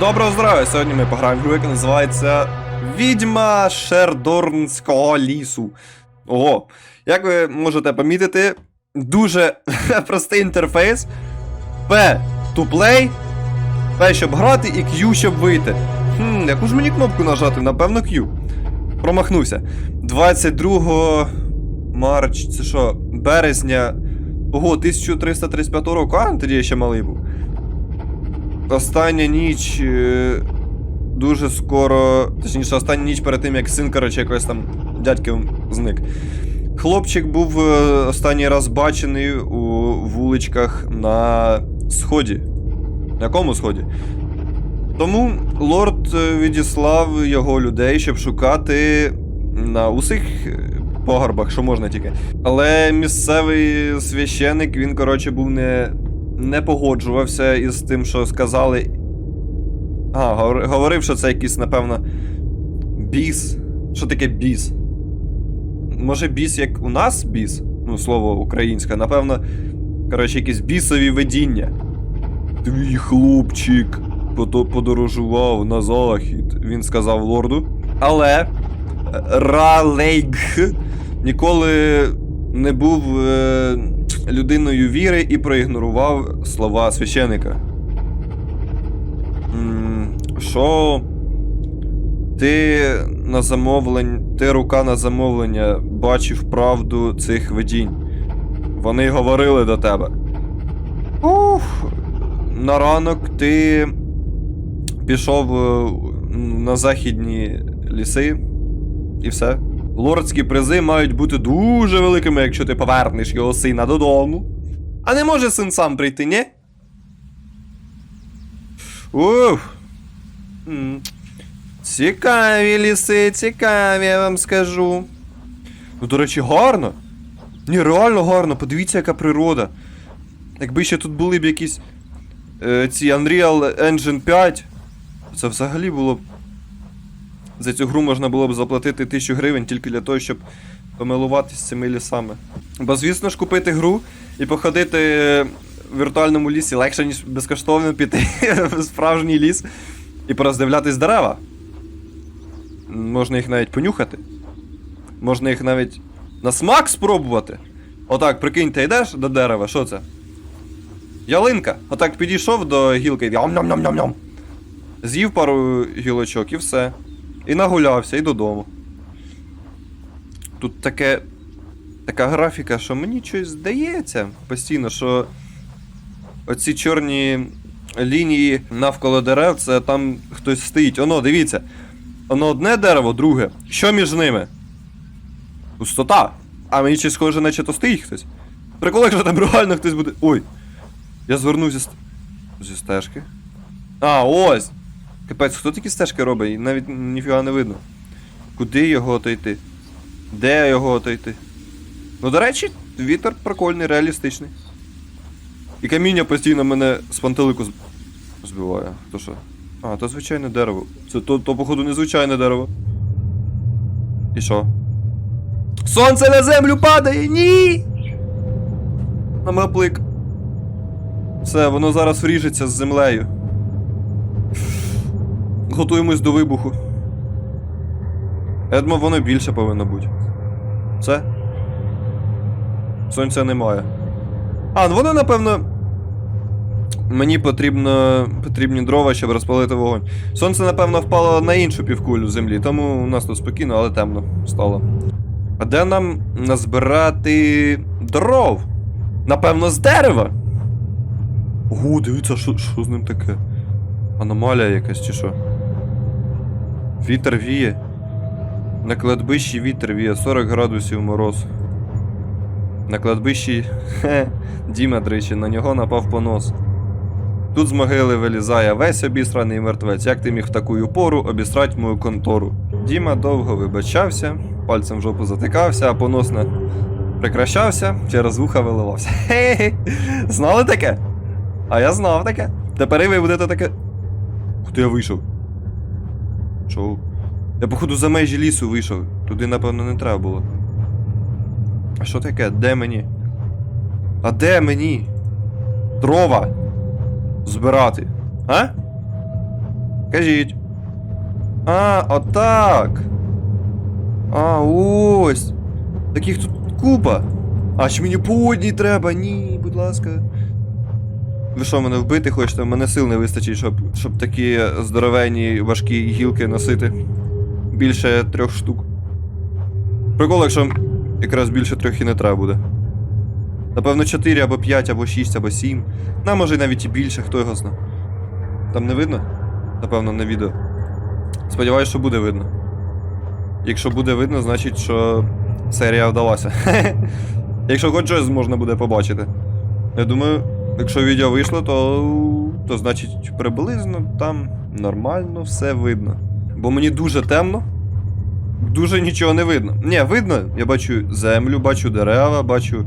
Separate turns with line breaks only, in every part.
Доброго здоров'я! Сьогодні ми пограємо в гру, яка називається Відьма Шердорнського лісу. Ого, як ви можете помітити, дуже простий інтерфейс. P to play, P, щоб грати, і Q, щоб вийти. Хм, яку ж мені кнопку нажати? Напевно, Q. Промахнувся. 22 марч, це що, березня. Ого, 1335 року, а тоді я ще малий був. Остання ніч е, дуже скоро. Точніше, остання ніч перед тим, як син, коротше, якось там дядьки зник. Хлопчик був е, останній раз бачений у вуличках на сході. На якому сході? Тому лорд е, відіслав його людей, щоб шукати на усіх пагорбах, що можна тільки. Але місцевий священик, він, коротше, був не, не погоджувався із тим, що сказали. А, говорив, що це якийсь, напевно, біс. Що таке біс? Може, біс, як у нас біс? Ну, слово українське, напевно, коротше, якісь бісові видіння. Твій хлопчик подорожував на захід, він сказав лорду. Але е, Ралейг ніколи не був е, людиною віри і проігнорував слова священика. Що ти на замовлення, ти рука на замовлення бачив правду цих видінь. Вони говорили до тебе. Уф. На ранок ти пішов е, на західні ліси і все. Лордські призи мають бути дуже великими, якщо ти повернеш його сина додому. А не може син сам прийти, ні? Уф. Цікаві ліси, цікаві, я вам скажу. Ну, до речі, гарно. Ні, реально гарно, подивіться, яка природа. Якби ще тут були б якісь е, ці Unreal Engine 5, це взагалі було б. За цю гру можна було б заплатити 1000 гривень тільки для того, щоб помилуватися цими лісами. Бо, звісно ж, купити гру і походити в віртуальному лісі легше, ніж безкоштовно піти в справжній ліс і пороздивлятись дерева. Можна їх навіть понюхати. Можна їх навіть на смак спробувати. Отак, прикинь, ти йдеш до дерева, що це? Ялинка. Отак підійшов до гілки і ням-ням-ням-ням. З'їв пару гілочок і все. І нагулявся, і додому. Тут таке. Така графіка, що мені щось здається постійно, що оці чорні лінії навколо дерев, це там хтось стоїть. Оно, дивіться. Воно одне дерево, друге. Що між ними? Пустота. А мені щось схоже, наче то стоїть хтось. Прикол, якщо там реально хтось буде. Ой. Я звернув зі, зі стежки. А, ось! Капець, хто такі стежки робить? Навіть ніфіга не видно. Куди його отойти? Де його отойти? Ну, до речі, вітер прикольний, реалістичний. І каміння постійно мене з пантелику збиває. То що? А, то звичайне дерево. Це то, то походу, незвичайне дерево. І що? Сонце на землю падає! Ні! На маплик. Все, воно зараз вріжеться з землею. Готуємось до вибуху. Я воно більше повинно бути. Все? Сонця немає. А, ну воно, напевно. Мені потрібно, потрібні дрова, щоб розпалити вогонь. Сонце, напевно, впало на іншу півкулю землі, тому у нас тут спокійно, але темно стало. А де нам назбирати дров? Напевно, з дерева. Ого, дивіться, що, що з ним таке? Аномалія якась чи що? Вітер віє. На кладбищі вітер віє 40 градусів мороз. На кладбищі. Хе, Діма тричі, на нього напав понос. Тут з могили вилізає весь обісраний мертвець. Як ти міг в таку пору обісрать мою контору? Діма довго вибачався, пальцем в жопу затикався, а понос не прекращався, через вуха виливався. Хе-хе. Знали таке? А я знав таке. Тепер і ви будете таке. Куди я вийшов? Чого? Я, походу, за межі лісу вийшов. Туди, напевно, не треба було. А що таке? Де мені? А де мені? Дрова! Збирати. А? Кажіть. А, отак. А, ось. Таких тут купа. А чи мені по одній треба? Ні, будь ласка. Ви що, мене вбити хочете? У мене сил не вистачить, щоб, щоб такі здоровенні важкі гілки носити. Більше трьох штук. Прикол, якщо якраз більше трьох і не треба буде. Напевно, 4 або 5, або 6, або 7. На, може навіть і більше, хто його зна. Там не видно? Напевно, на відео. Сподіваюсь, що буде видно. Якщо буде видно, значить, що серія вдалася. Якщо хоч щось можна буде побачити. Я думаю, якщо відео вийшло, то, то значить приблизно там нормально все видно. Бо мені дуже темно. Дуже нічого не видно. Ні, видно, я бачу землю, бачу дерева, бачу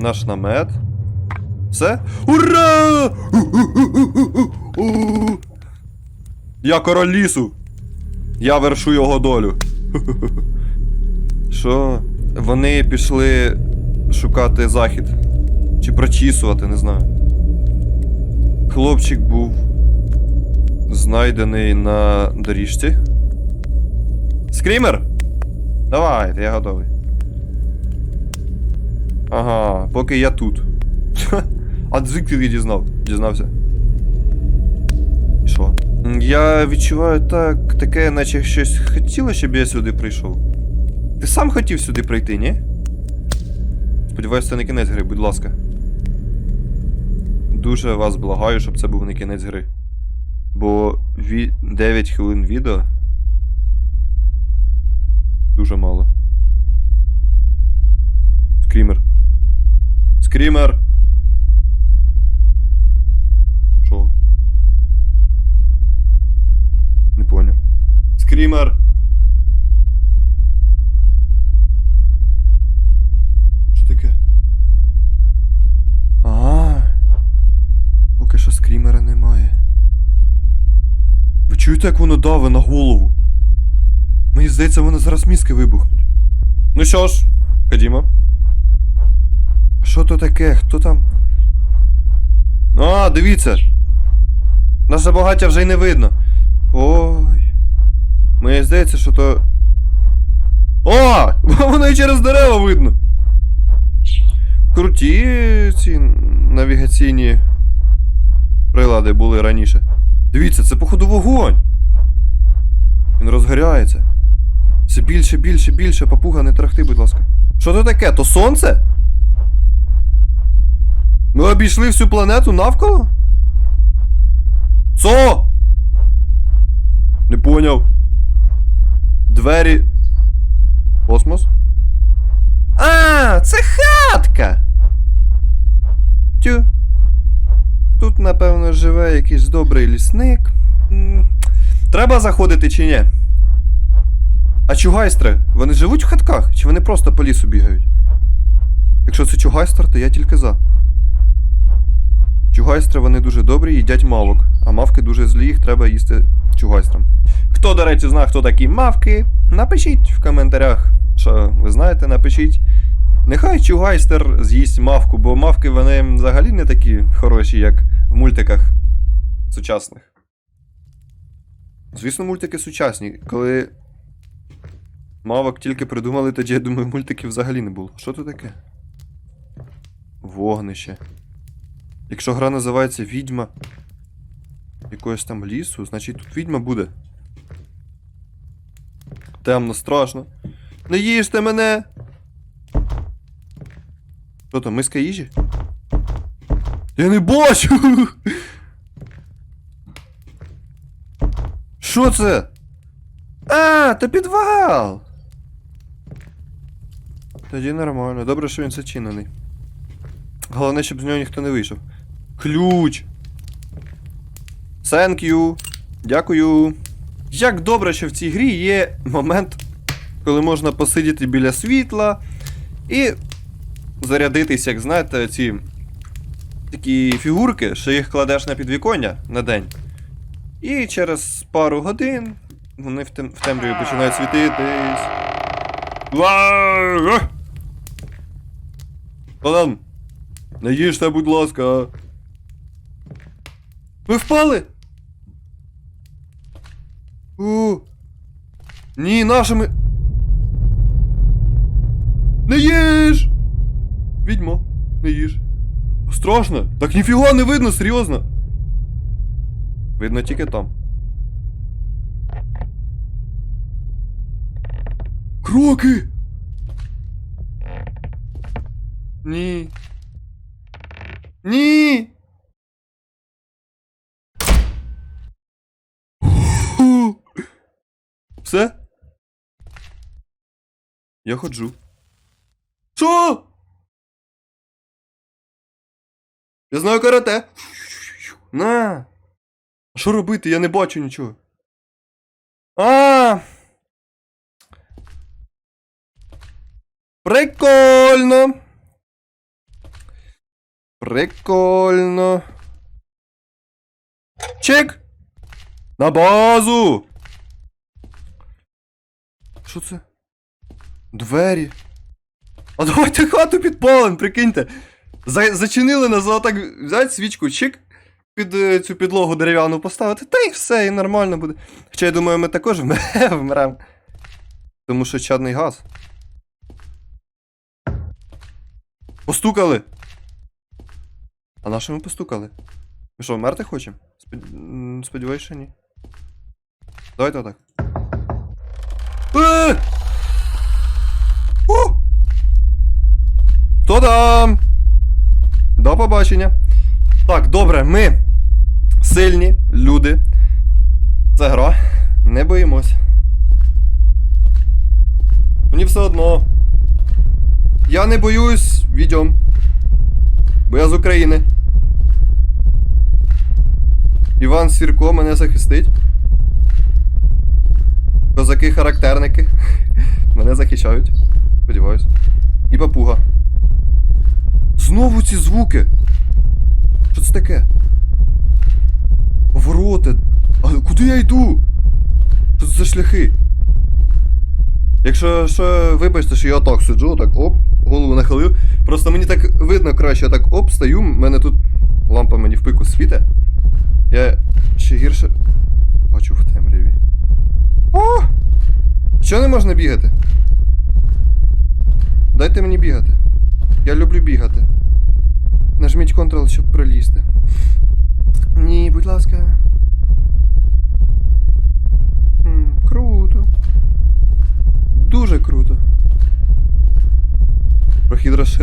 наш намет. Все? Ура! Я король лісу. Я вершу його долю. Що? Вони пішли шукати захід. Чи прочісувати, не знаю. Хлопчик був знайдений на доріжці. Скрімер! Давайте, я готовий. Ага, поки я тут. А звідки ти дізнав? Дізнався. І Що? Я відчуваю так, таке, наче щось хотіло, щоб я сюди прийшов. Ти сам хотів сюди прийти, ні? Сподіваюсь, це не кінець гри, будь ласка. Дуже вас благаю, щоб це був не кінець гри. Бо 9 хвилин відео. Дуже мало. Скрімер. Скрімер! Що? Не понял. Скрімер! Що таке? А. Поки що скрімера немає. Ви чуєте, як воно даве на голову? Мені здається, воно зараз мізки вибухнуть. Ну що ж, ходімо. Що то таке? Хто там? А, дивіться. Наше багаття вже й не видно. Ой. Мені здається, що то. О! Воно і через дерева видно. Круті ці навігаційні прилади були раніше. Дивіться, це походу вогонь. Він розгоряється. Все більше, більше, більше. Папуга, не трахти, будь ласка. Що це таке? То сонце? Ми обійшли всю планету навколо? Що? Не поняв. Двері. Космос? А, це хатка. Тю. Тут, напевно, живе якийсь добрий лісник. Треба заходити чи ні? А чугайстри, вони живуть в хатках? Чи вони просто по лісу бігають? Якщо це чугайстер, то я тільки за. Чугайстри вони дуже добрі, їдять мавок, а мавки дуже злі, їх треба їсти чугайстрам. Хто, до речі, знає, хто такі мавки, напишіть в коментарях, що ви знаєте, напишіть. Нехай чугайстер з'їсть мавку, бо мавки вони взагалі не такі хороші, як в мультиках сучасних. Звісно, мультики сучасні. Коли мавок тільки придумали, тоді, я думаю, мультиків взагалі не було. Що це таке? Вогнище. Якщо гра називається Відьма якогось там лісу, значить тут відьма буде. Темно, страшно. Не їжте мене! Що там, миска їжі? Я не бачу! Що це? А, то підвал! Тоді нормально. Добре, що він зачинений. Головне, щоб з нього ніхто не вийшов. Ключ! Thank you. Дякую. Як добре, що в цій грі є момент, коли можна посидіти біля світла і зарядитись, як знаєте, ці такі фігурки, що їх кладеш на підвіконня на день. І через пару годин вони в, тем... в темряві починають світитись. Ва! Хто там? Не їжте, будь ласка. Ви впали? О! Ні, нашими. Не їж! Відьмо, не їж. Страшно. Так ніфіга не видно, серйозно. Видно тільки там. Кроки! Ні. Ні. Все? Я ходжу. Що? Я знаю карате. На. Що робити? Я не бачу нічого. А. Прикольно. Прикольно. Чек. На базу. Що це? Двері. А давайте хату підпалим, прикиньте. За, зачинили нас, а так взяти свічку, чик, під е, цю підлогу дерев'яну поставити, та й все, і нормально буде. Хоча я думаю, ми також вм- вмремо. Тому що чадний газ. Постукали. А на що ми постукали? Ми що, вмерти хочемо? Спод... що ні. Давайте отак. Е! Хто там? До побачення. Так, добре, ми сильні люди. Це гра. Не боїмось. Мені все одно. Я не боюсь відьом. Бо я з України. Іван Сірко мене захистить. Козаки-характерники. Мене захищають. Сподіваюсь. І папуга. Знову ці звуки. Що це таке? Повороти. А куди я йду? Що це за шляхи? Якщо що, вибачте, що я так сиджу, так оп, голову нахилив. Просто мені так видно краще, я так оп, стою, мене тут лампа мені в пику світе. Я ще гірше. Бачу в темряві. О! Чого не можна бігати? Дайте мені бігати. Я люблю бігати. Нажміть Ctrl, щоб пролізти. Ні, будь ласка.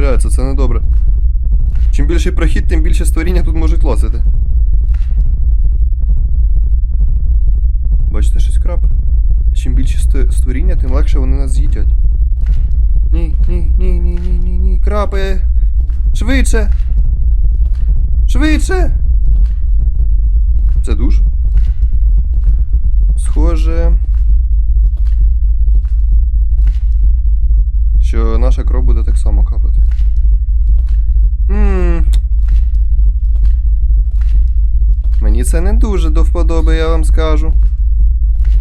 Розширяється, це не добре. Чим більший прохід, тим більше створіння тут можуть лазити. Бачите, щось крап. Чим більше створіння, тим легше вони нас з'їдять. Ні, ні, ні, ні, ні, ні, ні, крапи. Швидше. Швидше. Це душ? Схоже. Що наша кров буде так само капати. Ммм. Мені це не дуже до вподоби, я вам скажу.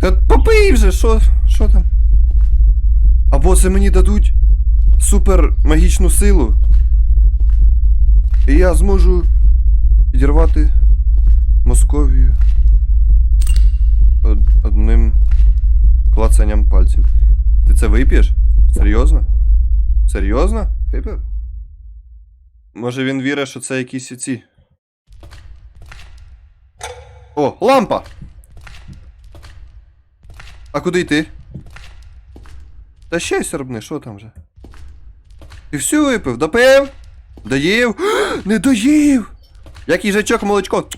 Та попий вже, що, що там? Або це мені дадуть супер магічну силу. І я зможу підірвати Московію од- одним клацанням пальців. Ти це вип'єш? Серйозно? Серйозно? Випив? Може він вірить, що це якісь ці. О, лампа! А куди йти? Та ще сорбни, що там вже? Ти всю випив, допив? Доїв? Не доїв! Як їжачок молочко.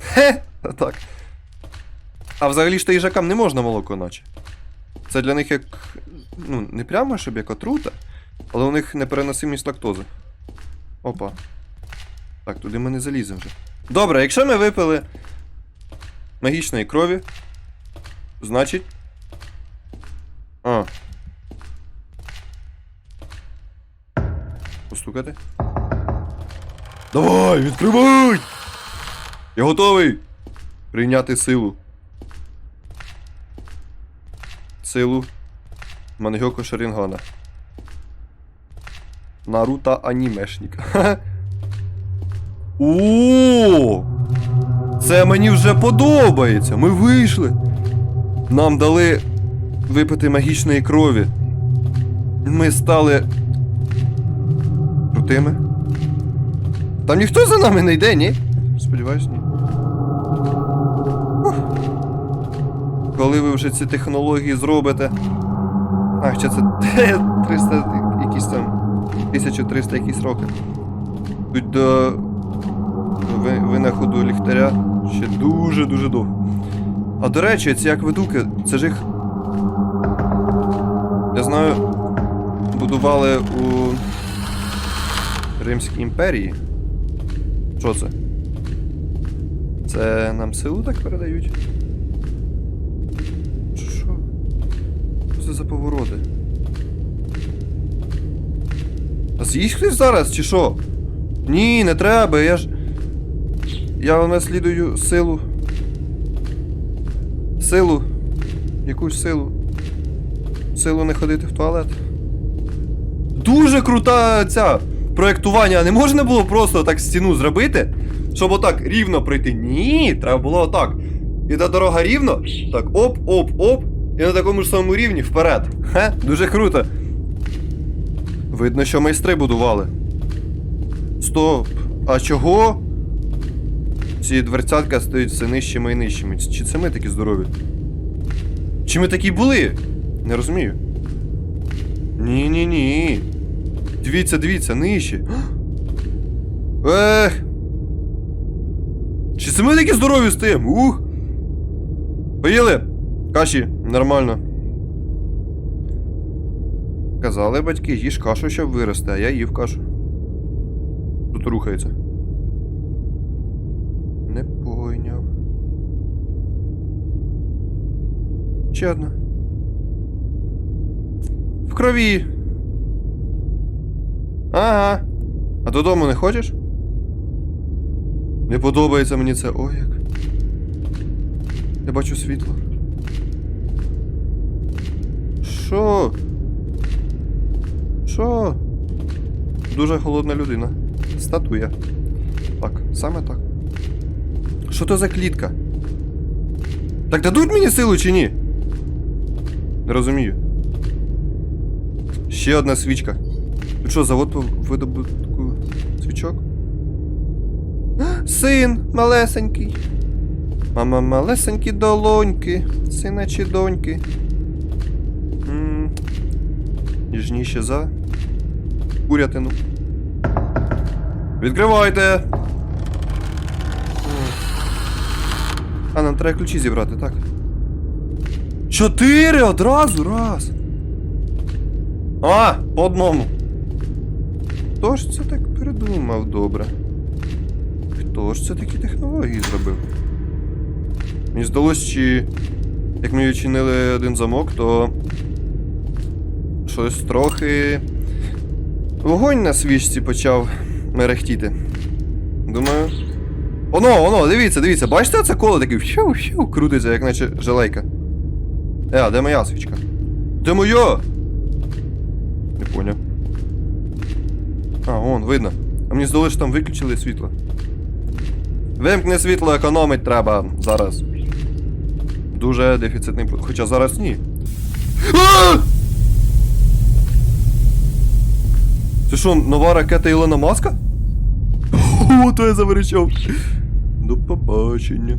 Хе! Так. А взагалі ж то їжакам не можна молоко, наче. Це для них як. Ну, не прямо, щоб як отрута, але у них непереносимість лактози. Опа. Так, туди ми не заліземо вже. Добре, якщо ми випили магічної крові, значить. А. Постукати. Давай, відкривай! Я готовий прийняти силу. Силу Мангьоко Шарінгана. Наруто анімешник. О! Це мені вже подобається. Ми вийшли. Нам дали випити магічної крові. Ми стали. крутими. Там ніхто за нами не йде, ні? Сподіваюсь, ні. Ух. Коли ви вже ці технології зробите. А, ще це 300 якісь там. 1300 якісь роки. Тут до винаходу ліхтаря ще дуже-дуже довго. А до речі, ці акведуки, це ж їх. Я знаю, будували у Римській імперії. Що це? Це нам силу так передають? Що? Що це за повороти? А з'їсть хтось зараз, чи що? Ні, не треба, я ж. Я наслідую силу. Силу. Якусь силу. Силу не ходити в туалет. Дуже крута ця проєктування. Не можна було просто так стіну зробити, щоб отак рівно пройти. Ні, треба було отак. І та дорога рівно. Так, оп, оп, оп. І на такому ж самому рівні вперед. Хе, дуже круто. Видно, що майстри будували. Стоп. А чого? Ці дверцятка стоять все нижчими і нижчими. Чи це ми такі здорові? Чи ми такі були? Не розумію. Ні-ні-ні. Дивіться, дивіться, нижче. Ех. Чи це ми такі здорові стоїмо? Ух. Поїли? Каші, нормально. Казали батьки, їж кашу, щоб вирости, а я їв кашу. Тут рухається. Не пойняв. Ще одна. В крові. Ага. А додому не хочеш? Не подобається мені це. Ой як. Я бачу світло. Що? Що? Дуже холодна людина. Статуя. Так, саме так. Що то за клітка? Так дадуть мені силу чи ні? Розумію. Ще одна свічка. Тут що, завод по видобутку свічок? Син малесенький. Мама малесенькі долоньки, сина чи доньки. М, Ніжніше за курятину. Відкривайте! А, нам треба ключі зібрати, так? Чотири одразу раз. А, по одному. Хто ж це так придумав добре? Хто ж це такі технології зробив? Мені здалося, чи як ми відчинили один замок, то щось трохи. Вогонь на свічці почав мерехтіти. Думаю. Оно, оно, дивіться, дивіться, бачите це коло таке щу, крутиться, як наче желейка. Е, а де моя свічка? Де моя? Не поняв. А, вон, видно. А мені здалося, що там виключили світло. Вимкни світло, економить треба зараз. Дуже дефіцитний. Хоча зараз ні. А! Це що, нова ракета Ілона Маска? О, то я заверечав. До побачення.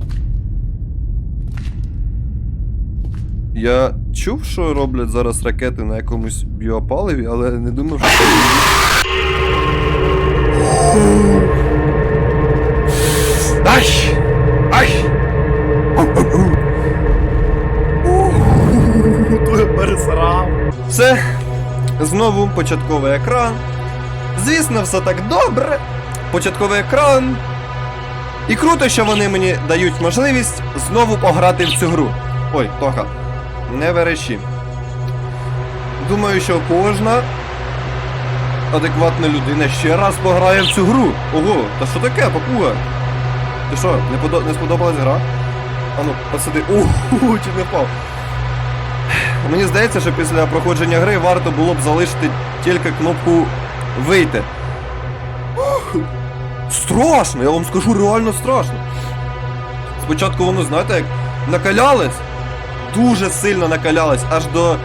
Я чув, що роблять зараз ракети на якомусь біопаливі, але не думав, що це. Ай! Ай! Пересрав. Все. Знову початковий екран. Звісно, все так добре. Початковий екран. І круто, що вони мені дають можливість знову пограти в цю гру. Ой, Тоха, не верещи. Думаю, що кожна адекватна людина ще раз пограє в цю гру. Ого, та що таке, папуга? Ти що, не, подо... не сподобалась гра? А ну, посиди. Ууу, чи не впав. Мені здається, що після проходження гри варто було б залишити тільки кнопку вийти. Страшно, я вам скажу, реально страшно. Спочатку воно, знаєте, як накалялось, дуже сильно накалялась, аж до.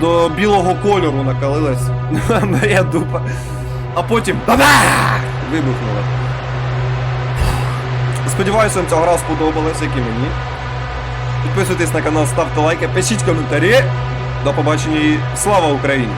До білого кольору накалилась моя дупа. А потім! Вибухнула. Сподіваюся, вам цього гра сподобалась, як і мені. Підписуйтесь на канал, ставте лайки, пишіть коментарі. До побачення і слава Україні!